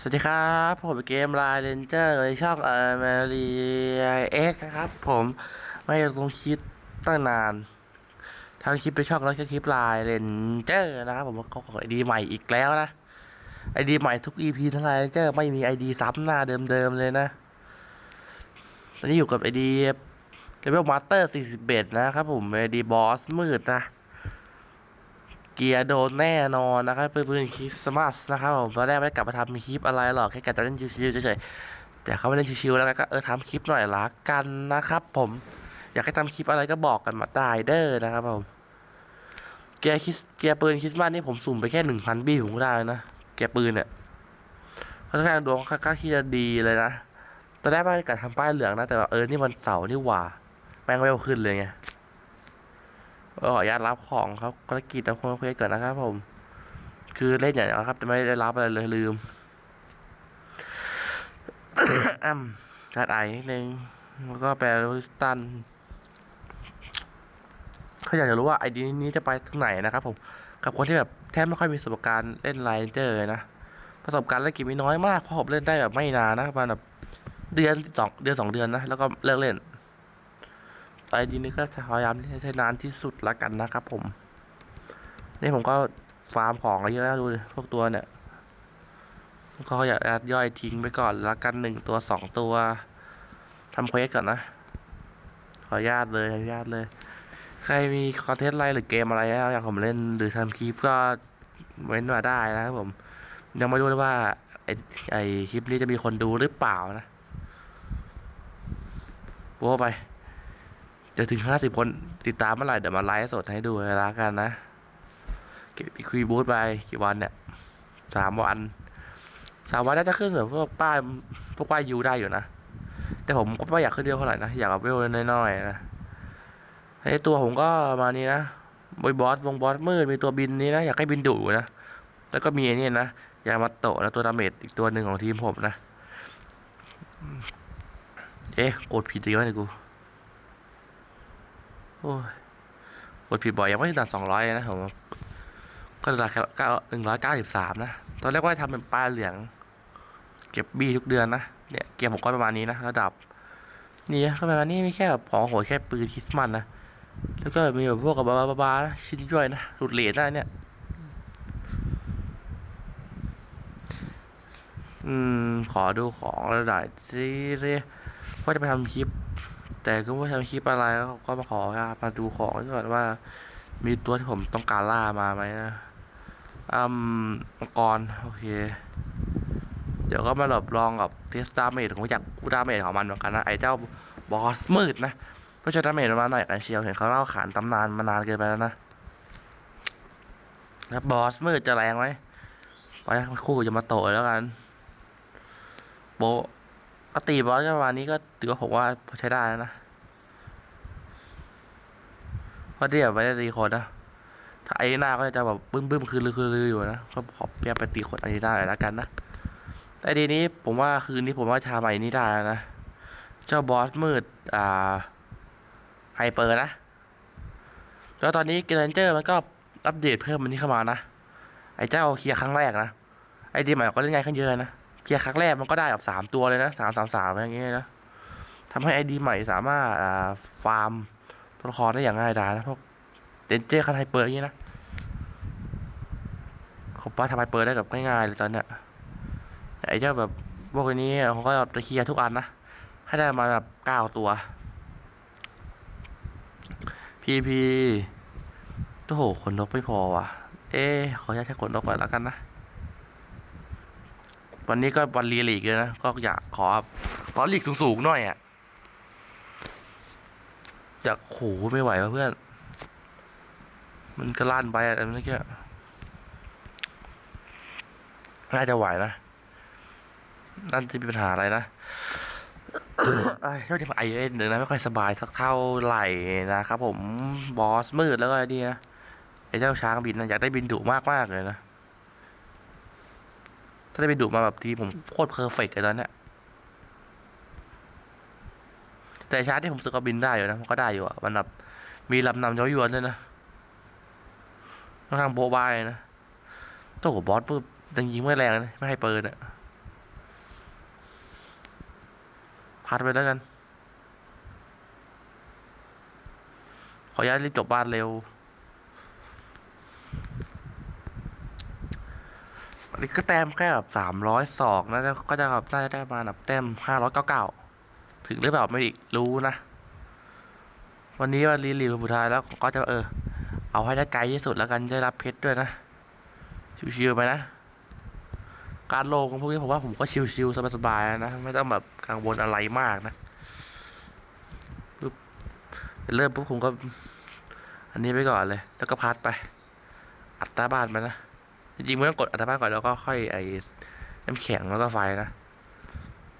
สวัสดีครับ ผมเกมไลน์เรนเจอร์ในช่องเอเมรีเอ็กนะครับ ผมไม่ได้ลงคลิปตั้งนานทั้งคลิปในช่องแล้วก็คลิปไลน์เรนเจอร์นะครับ ผมก็ขอไอดีใหม่อีกแล้วนะไอดีใหม่ทุก EP ทั้งไลน์เรนเจอร์ไม่มีไอดีซ้ำหน้าเดิมๆเลยนะ ตอนนี้อยู่กับไอดีเลเวลมาสเตอร์41นะครับผมไอดีบอสมืดนะ เกียร์โดนแน่นอนนะครับเป็นปืนคริสต์มาสนะครับผมตอนแรกไม่ได้กลับมาทำคลิปอะไรหรอกแค่กะจะเล่นชิวๆเฉยๆแต่เขาไม่เล่นชิวๆแล้วก็เออทำคลิปหน่อยละกันนะครับ ผมอยากให้ทำคลิปอะไรก็บอกกันมาได้เด้อนะครับผมเกียร์คริสเกียร์ปืนคริสต์มาสนี่ผมสุ่มไปแค่หนึ่งพันบี้ผมก็ได้นะเกียร์ปืนเนี่ยค่อนข้างดวงค่อนข้างที่จะดีเลยนะตอนแรกไม่ได้กะทำป้ายเหลืองนะแต่ว่าเออนี่วันเสาร์นี่หว่าแม่งเวลขึ้นเลยไง ขออนุญาตรับของครับภารกิจตามความเคยก่อนะครับผม คือเล่นอย่างเดียครับจะไม่ได้รับอะไรเลยลืมอ้ำการไอนิดนึงแล้วก็แปลรูสตันเขาอยากจะรู้ว่าไอดีนี้จะไปทางไหนนะครับผม กับคนที่แบบแทบไม่ค่อยมีประสบการณ์เล่นไลน์เจอเลยนะ ประสบการณ์เล่นเกมมีน้อยมากเพราะผมเล่นได้แบบไม่นานนะประมาณแบบเดือนสองเดือนสองเดือนนะ แล้วก็เลิกเล่น ไอดีนี้ก็จะพยายามใช้นานที่สุดละกันนะครับ ผม นี่ผมก็ฟาร์มของเยอะแล้วดูพวกตัวเนี่ยก็อยากย่อยทิ้งไปก่อนละกันหนึ่งตัวสองตัวทำเควสก่อนนะ ขออนุญาตเลยขออนุญาตเลย ใครมีคอนเทนต์อะไรหรือเกมอะไรอยากผมเล่นหรือทำคลิปก็เว้นมาได้นะครับผม ยังไม่รู้เลยว่าไอไอคลิปนี้จะมีคนดูหรือเปล่านะโว้ไป จะถึงห้าสิบคนติดตามเมื่อไหร่เดี๋ยวมาไลฟ์สดให้ดูเลยละกันนะ เก็บคุยบูธไปกี่วันเนี่ยสามวันสามวันน่าจะขึ้นแบบพวกป้ายพวกป้ายยูได้อยู่นะ แต่ผมก็ไม่อยากขึ้นเยอะเท่าไหร่นะ อยากเอาเวลน้อยๆนะไอตัวผมก็มานี้นะบอยบอสวงบอสมืดมีตัวบินนี้นะ อยากให้บินดุนะ แล้วก็มีไอ้นี่นะ ยามาโตะนะตัวดาเมจอีกตัวหนึ่งของทีมผมนะ เอ๊ะ กดผิดอีกแล้วเนี่ยกู โอ้ยกดผิดบ่อยยังไม่ถึงด่านสองร้อยนะผมก็ราคาเก้าหนึ่งร้อยเก้าสิบสามนะ ตอนแรกว่าทำเป็นป้ายเหลือง เก็บบี้ทุกเดือนนะ เนี่ย เกมผมก็ประมาณนี้นะระดับ นี่ก็ประมาณนี้ไม่แค่แบบของโหดแค่ปืนคริสต์มาสนะ แล้วก็มีแบบพวกกับบาบาบาๆนะชิ้นย่อยนะหลุดเหรียญได้เนี่ย อืม ขอดูของระดับสิเรีว่าจะไปทำคลิป แต่ก็ว่ทำคลิปอะไรก็มาขอมาดูของก่อนว่า มีตัวที่ผมต้องการล่ามาไหมนะอืมมังกรโอเค เดี๋ยวก็มาแบบลองกับเทสดาเมจของอยากกูดาเมจของมันเหมือนกันนะไอ้เจ้าบอสมืดนะก็จะดาเมจมันมาหน่อยกันเชียวเห็นเขาเล่าขานตำนานมานานเกินไปแล้วนะแล้วบอสมืดจะแรงไหมไปคู่จะมาโตะแล้วกันโบะ ก็ตีบอสประมาณนี้ก็ถือว่าผมว่าใช้ได้แล้วนะเพราะเดี๋ยวไม่ได้ตีคนนะถ้าไอ้หน้าก็จะแบบบึ้มบึ้มๆคือลือคือลืออยู่นะก็ขอเปลี่ยนไปตีคนไอ้หน้าหน่อยละกันนะแต่ทีนี้ผมว่าคืนนี้ผมว่าทำไอ้นี้ได้นะ เจ้าบอสมืดอ่าไฮเปอร์นะแล้วตอนนี้เกรนเจอร์มันก็อัปเดตเพิ่มมันนี้เข้ามานะ ไอ้เจ้าเคลียร์ครั้งแรกนะ ไอ้ดีใหม่ก็เล่นง่ายขึ้นเยอะนะ เคลียร์ครั้งแรกมันก็ได้แบบสามตัวเลยนะสามสามสามอย่างเงี้ยนะทำให้ไอดีใหม่สามารถฟาร์มตัวละครได้อย่างง่ายดายนะพวกเดนเจอร์คันไฮเปอร์อย่างเงี้ยนะเขาป้าทำไฮเปอร์ได้แบบง่ายๆเลยตอนเนี้ยไอเจ้าแบบพวกนี้เขาก็จะเคลียร์ทุกอันนะให้ได้มาแบบเก้าตัวพีพีโอ้โหขนนกไม่พอว่ะ เอ๊ขออนุญาตใช้ขนนกก่อนแล้วกันนะ วันนี้ก็วันเรียลีกเลยนะ ก็อยากขอขอลีกสูงๆหน่อยอะจะโหไม่ไหววะเพื่อน มันก็ลั่นไปอะไรเมื่อกี้น่าจะไหวนะนั่นจะมีปัญหาอะไรนะไอ้เท่าที่ไอเอ็นเดี๋ยนะ ไม่ค่อยสบายสักเท่าไหร่นะครับผมบอสมืดแล้วก็ไอ้นี่นะไอ้เจ้าช้างบินนะอยากได้บินดุมากๆเลยนะ ถ้าได้ไปดูมาแบบทีผมโคตรเพอร์เฟกต์เลยตอนเนี้ยแต่ชาร์จที่ผมสึกว่าบินได้อยู่นะก็ได้อยู่อะมันแบบมีลำนำย้อยยวนด้วยนะค่อนข้างโบบายนะตัวบอสปุ๊บยังยิงไม่แรงนะไม่ให้เปิดอะพัดไปแล้วกัน ขอย้ายรีบจบบ้านเร็ว อันนี้ก็แต้มแค่แบบสามร้อยสองนะก็จะแบบน่าจะได้มาแบบแต้มห้าร้อยเก้าเก้าถึงหรือเปล่าไม่รู้นะ วันนี้วันรีวิวสุดท้ายแล้วก็จะเออ เอาให้ได้ไกลที่สุดแล้วกันได้รับเพชรด้วยนะชิวๆไปนะ การลงพวกนี้ผมว่าผมก็ชิวๆสบายๆนะไม่ต้องแบบกังวลอะไรมากนะปุ๊บเริ่มปุ๊บผมก็ อันนี้ไปก่อนเลย แล้วก็พัดไป อัดตาบ้านไปนะ จริงๆไม่ต้องกดอัตราบ้านก่อนแล้วก็ค่อยไอ้น้ำแข็งแล้วก็ไฟนะ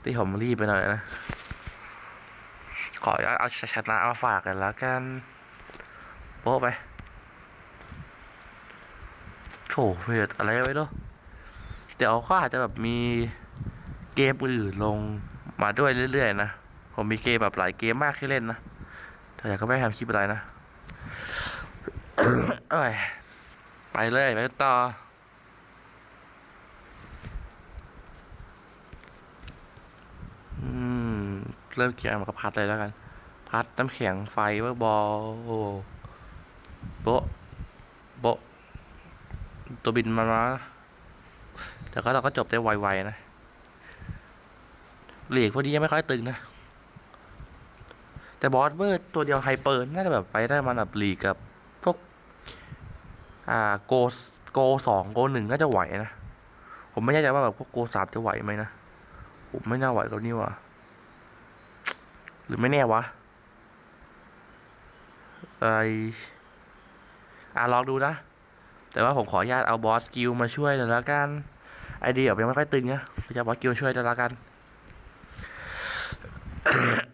ที่ผมรีบไปหน่อยนะขอเอาชนะเอาฝากกันแล้วกันโป๊ะไปโถเพจอะไรไว้ด้วยเดี๋ยวก็อาจจะแบบมีเกมอื่นลงมาด้วยเรื่อยๆนะ ผมมีเกมแบบหลายเกมมากที่เล่นนะ แต่ก็ไม่ทำคลิปอะไรนะ ไปเลยไปต่อ เริ่มเกี่ยวกับพัดเลยแล้วกัน พัดน้ำแข็งไฟเบอร์บอลโบะโบะตัวบินมาแล้วแต่ก็เราก็จบได้ไวๆนะหลีกพวกนี้ยังไม่ค่อยตึงนะ แต่บอสเบอร์ตัวเดียวไฮเปอร์น่าจะแบบไปได้มันแบบหลีกกับพวกอ่าโกโกสองโกหนึ่งน่าจะไหวนะ ผมไม่แน่ใจว่าแบบพวกโกสามจะไหวไหมนะผมไม่น่าไหวกับนี่ว่ะ หรือไม่แน่วะไออะลองดูนะ แต่ว่าผมขออนุญาตเอาบอสกิลมาช่วยหน่อยแล้วกันไอเดียยังไม่ค่อยตึงนะจะบอสกิลช่วยหน่อยแล้วกัน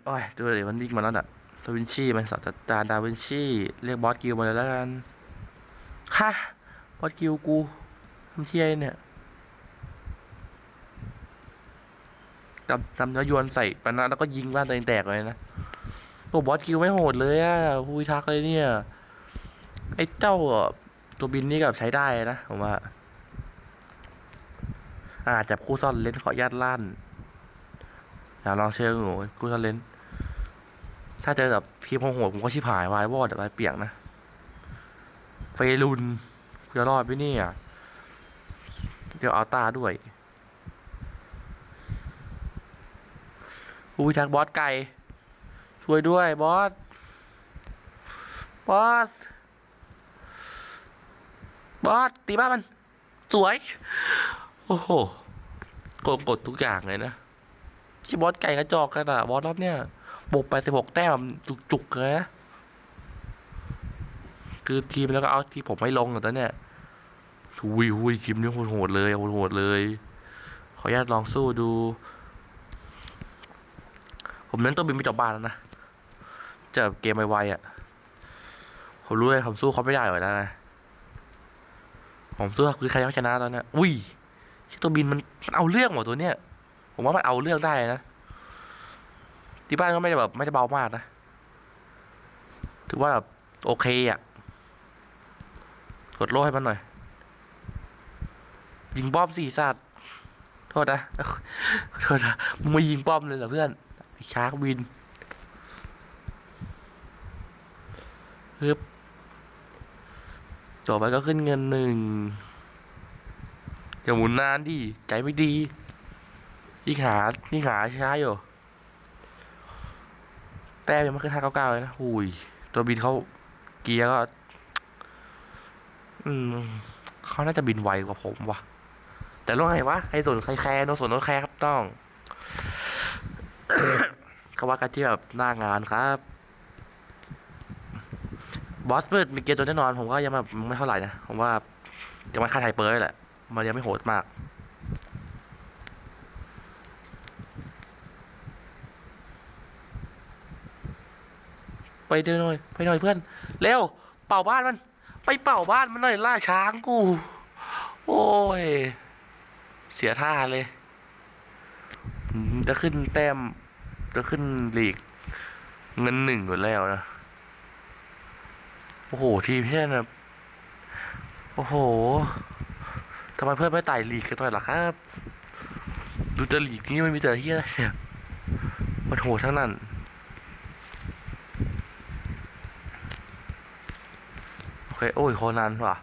โอ้ยดูเลยมันวิ่งมาแล้วน่ะดาวินชีมันศาสตราจารย์ดาวินชีเรียกบอสกิลมาเลยแล้วกันค่ะบอสกิลกูทำเที่ยเนี่ย ทำทำแล้วโยนใส่ปนะแล้วก็ยิงบ้านตัวเองแตกเลยนะตัวบอสคิวไม่โหดเลยอะผู้พิทักเลยเนี่ย ไอ้เจ้าตัวบินนี่กับใช้ได้นะผมว่า อ่าจับคู่ซ่อนเลนขอญาตลั่นอย่าลองเชิงหนูคู่ซ่อนเลนถ้าเจอแบบทีมโหดผมก็ชิบหายวายวอดวายเปียกนะเฟรุนจะรอดไปเนี่ย เดี๋ยวเอาตาด้วย ผู้พิทักษ์บอสไก่ ช่วยด้วยบอส บอส บอส ตีบ้ามัน สวย โอ้โหกดกดทุกอย่างเลยนะที่บอสไก่กระจอกกันอะบอสรอบเนี้ยบกไปสิบหกแต้มจุกๆเลยนะคือทีมแล้วก็เอาที่ผมไม่ลงตอนเนี้ยหุยหุยทีมนี้โหดเลยโหดเลย ขออนุญาตลองสู้ดู ผมเน้นตัวบินไปจบบ้านแล้วนะเจอเกมไวๆอะ ผมรู้เลยผมสู้เขาไม่ได้หรอกนะ ผมสู้คือใครเขาชนะตอนนี้อุ้ยที่ตัวบินมันมันเอาเรื่องหมดตัวเนี้ย ผมว่ามันเอาเรื่องได้นะ ที่บ้านก็ไม่ได้แบบไม่ได้เบามากนะ ถือว่าแบบโอเคอะ กดโล่ให้มันหน่อย ยิงป้อมสี่สัตว์โทษนะ โทษนะ มึงมายิงป้อมเลยเหรอเพื่อน ชาร์กวินฮึบจบไปก็ขึ้นเงินหนึ่งอย่าหมุนนานดิใจไม่ดียิ่งหายิ่งหาช้าอยู่แต้มยังไม่ขึ้นห้าเก้าเก้าเลยนะหุยตัวบินเขาเกียร์ก็ อืมเขาน่าจะบินไวกว่าผมว่ะ แต่รู้ไงวะให้ส่วนใครแคร์โนส่วนโนแคร์ครับต้อง เขาว่ากันที่แบบหน้างานครับบอสเปิดมีเกียร์ตัวแน่นอน ผมก็ยังแบบไม่เท่าไหร่นะ ผมว่ายังไม่ค่าไทยเปิร์แหละ มันยังไม่โหดมากไปเดินหน่อยไปหน่อยเพื่อน เร็ว เป่าบ้านมัน ไปเป่าบ้านมันหน่อยล่าช้างกู โอ้ย เสียท่าเลย จะขึ้นแต้ม จะขึ้นลีก เงินหนึ่งอยู่แล้วนะ โอ้โห ทีมเพื่อนแบบโอ้โหทำไมเพื่อนไม่ไต่ลีกกันหน่อยล่ะครับดูแต่ลีกนี้มันมีแต่เฮียเนี่ยโหดทั้งนั้นโอเคโอ้ยโคนันว่ะ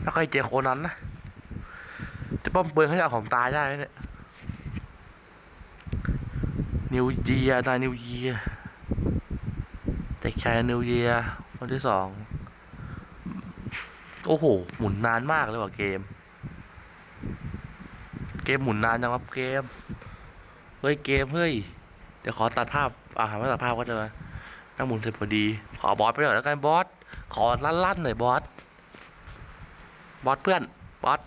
แล้วใครเจอโคนันนะจะป้อมเบิร์นให้เอาผมตายได้เนี่ย นิวเยียนะนิวเยียแต่ชายนิวเยียวันที่สองโอ้โห หมุนนานมากเลยว่ะเกม เกมหมุนนานจังครับเกม เฮ้ยเกมเฮ้ย เดี๋ยวขอตัดภาพ อ่าไม่ตัดภาพก็จะมานั่งหมุนเสร็จพอดี ขอบอสไปหน่อยแล้วกันบอส ขอลั่นๆหน่อยบอส บอสเพื่อน บอส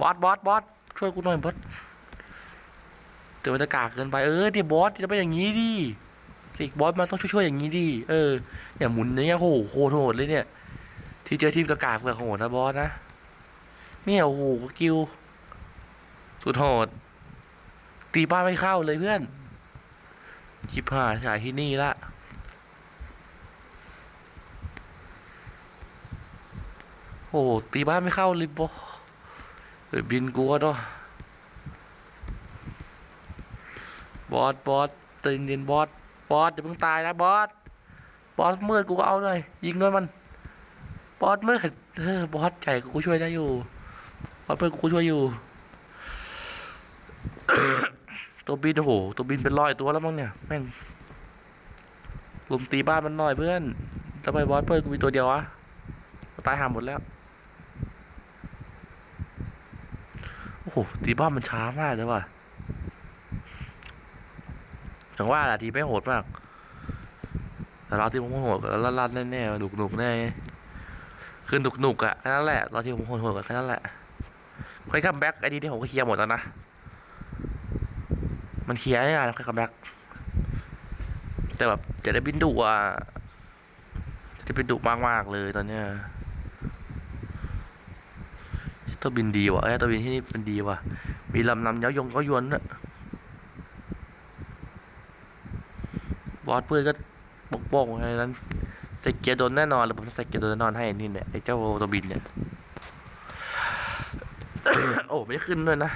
บอสบอสบอสช่วยกูหน่อยบอส เดี๋ยวมันจะกากเกินไปเออดิบอสจะเป็นอย่างนี้ดิสิบอสมันต้องช่วยๆอย่างนี้ดิเออเนี่ยหมุนอย่างเงี้ยโหโคตรโหดเลยเนี่ย ที่เจอทีมกากากแบบโหดนะบอสนะเนี่ยโอ้โหกิวสุดโหดตีบ้านไม่เข้าเลยเพื่อนชิบหายฉายที่นี่ละโอ้โหตีบ้านไม่เข้าเลยบอเฮ้ยบินกลัวเนาะ บอสบอสตื่นเย็นบอสบอสอย่าเพิ่งตายนะบอสบอสมืดกูก็เอาหน่อยยิงด้วยมัน บอสมืดเออบอสใหญ่กูช่วยได้อยู่บอสเพื่อนกูช่วยอยู่ ตัวบินโอ้โหตัวบินเป็นร้อยตัวแล้วมั้งเนี่ยแม่งลุมตีบ้านมันหน่อยเพื่อนทำไมบอสเพื่อนกูมีตัวเดียววะตายห่าหมดแล้วโอ้โหตีบ้านมันช้ามากเลยว่ะ อย่างว่าแหละทีไม่โหดมากแต่เราที่ผมโหดแล้วลั่นแน่ๆหนุกหนุกแน่คือหนุกหนุกอะแค่นั้นแหละเราที่ผมโหดๆแค่นั้นแหละค่อยคัมแบ็กไอ้ดีที่ผมก็เคลียร์หมดแล้วนะมันเคลียร์ได้นานค่อยคัมแบ็กแต่แบบจะได้บินดุอะจะบินดุมากมากๆเลยตอนเนี้ยตัวบินดีว่ะไอ้ตัวบินที่นี่มันดีว่ะมีลำนำเย้ายงก็ยวนด้วย บอสเพื่อนก็ปกป้องอะไรนั้นใส่เกียร์โดนแน่นอนเลยผมใส่เกียร์โดนแน่นอนให้นี่เนี่ยไอ้เจ้าตัวบินเนี่ย โอ้ไม่ขึ้นด้วยนะ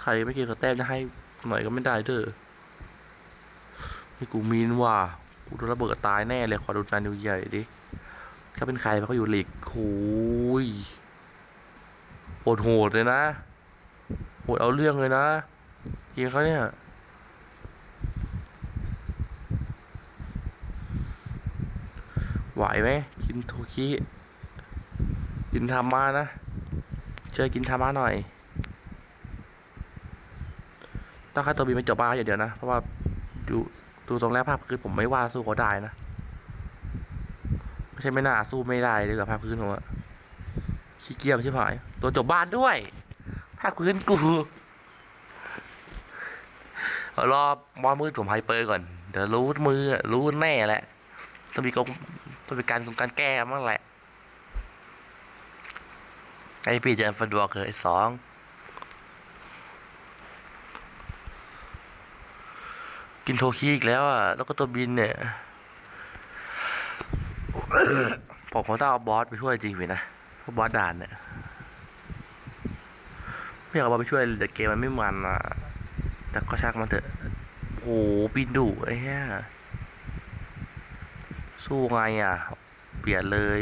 ใครไม่เกี่ยวกับแต้มจะให้หน่อยก็ไม่ได้เด้อให้กูมีนว่ะกูโดนระเบิดตายแน่เลยขอดูนานิวใหญ่ดิถ้าเป็นใครเขาอยู่หลีกโอ้ยโหดโหดเลยนะโหดเอาเรื่องเลยนะทีมเขาเนี่ย ไหวไหมกินโทคิกินธรรมานะเจอกินธรรมาหน่อยถ้าค่าตัวบินไม่จบบ้าอย่างเดียวนะ เพราะว่าดูดูทรงแล้วภาพคือผมไม่ว่าสู้เขาได้นะไม่ใช่ไม่น่าสู้ไม่ได้เลยกับภาพพื้นผมอะขี้เกียจใช่ไหมตัวจบบ้านด้วย ภาพพื้นกูรอบมอมือผมไฮเปอร์ก่อน เดี๋ยวรู้มือรู้แน่แหละต้องมีกอง ต้องมีการกงการแก้มั้งแหละไอพี่จะสะดวกเลยสองกินโทคีอีกแล้วอะ แล้วก็ตัวบินเนี่ยผมคงต้องเอาบอสไปช่วยจริงไปนะเพราะบอสด่านเนี่ย ไม่อยากเอาบอสไปช่วยแต่เกมมันไม่มันอะ แต่ก็ชักมันเถอะโอ้โหบินดุไอ้เหี้ย สู้ไงอะ เปลี่ยนเลย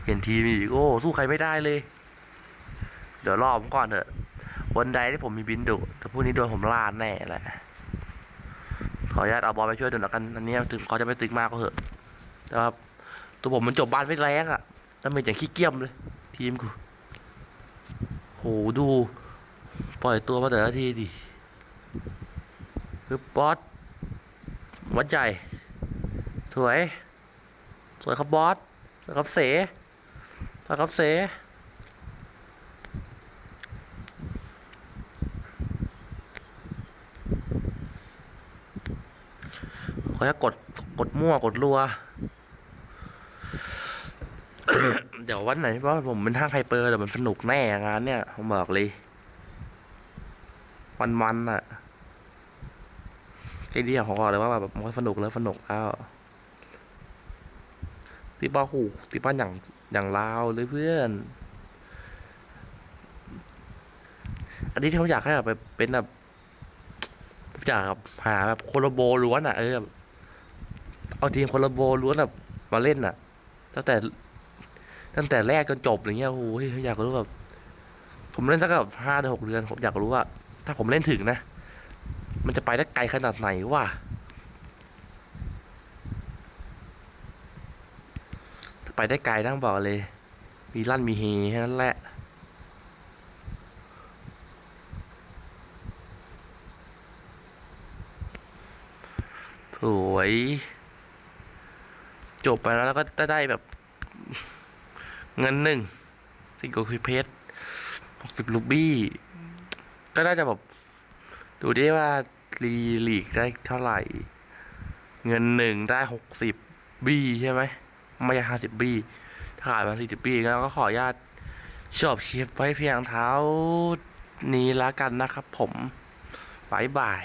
เปลี่ยนทีมอีกโอ้ สู้ใครไม่ได้เลย เดี๋ยวรอผมก่อนเถอะ วันใดที่ผมมีบินดุแต่พวกนี้โดนผมล่าแน่แหละ ขออนุญาตเอาบอลไปช่วยหน่อยแล้วกัน อันนี้ถึงเขาจะไม่ตึงมากก็เหอะแต่ว่าตัวผมมันจบบ้านไม่แรงอะ่ะแล้วมันอย่างขี้เกียจเลย ทีมกูโหดู ปล่อยตัวมาแต่ละทีดิคือบอสวัดใหญ่ สวย สวยครับบอสสวยครับเสสวยครับเสขาจะกดกดมั่วกดรัว เดี๋ยววันไหนเพราะผมเป็นทางไฮเปอร์เดี๋ยวมันสนุกแน่งานเนี่ยผมบอกเลยมันมันๆอะไอ้เดียผมบอกเลยว่าแบบมันสนุกแล้วสนุกแล้ว ตีบ้าหูตีบ้านอย่างอย่างลาวเลยเพื่อน อันนี้ที่เขาอยากให้แบบไปเป็นแบบอยากหาแบบโคโลโบล้วนอะเออเอาทีมโคโลโบล้วนแบบมาเล่นอะ ตั้งแต่ตั้งแต่แรกจนจบอย่างเงี้ยโอ้โหอยากรู้แบบ ผมเล่นสักแบบห้าถึงหกเดือนผมอยากรู้ว่า ถ้าผมเล่นถึงนะ มันจะไปได้ไกลขนาดไหนวะถ้า ไปได้ไกลต้องบอกเลย มีลั่นมีเฮแค่นั้นแหละ สวย จบไปแล้วแล้วก็ได้แบบ เงินหนึ่งสิ่งกสิเพชรหกสิบลูบี้ ก็น่าจะแบบ ดูไดิว่ารีลีกได้เท่าไหร่ เงินหนึ่งได้หกสิบบี้ใช่ไหม ไม่ใช่ห้าสิบบี้ถ้าขายมาสี่สิบบี้แล้วก็ขออนุญาตจบคลิปไว้เพียงเท้านี้แล้วกันนะครับผมบายบาย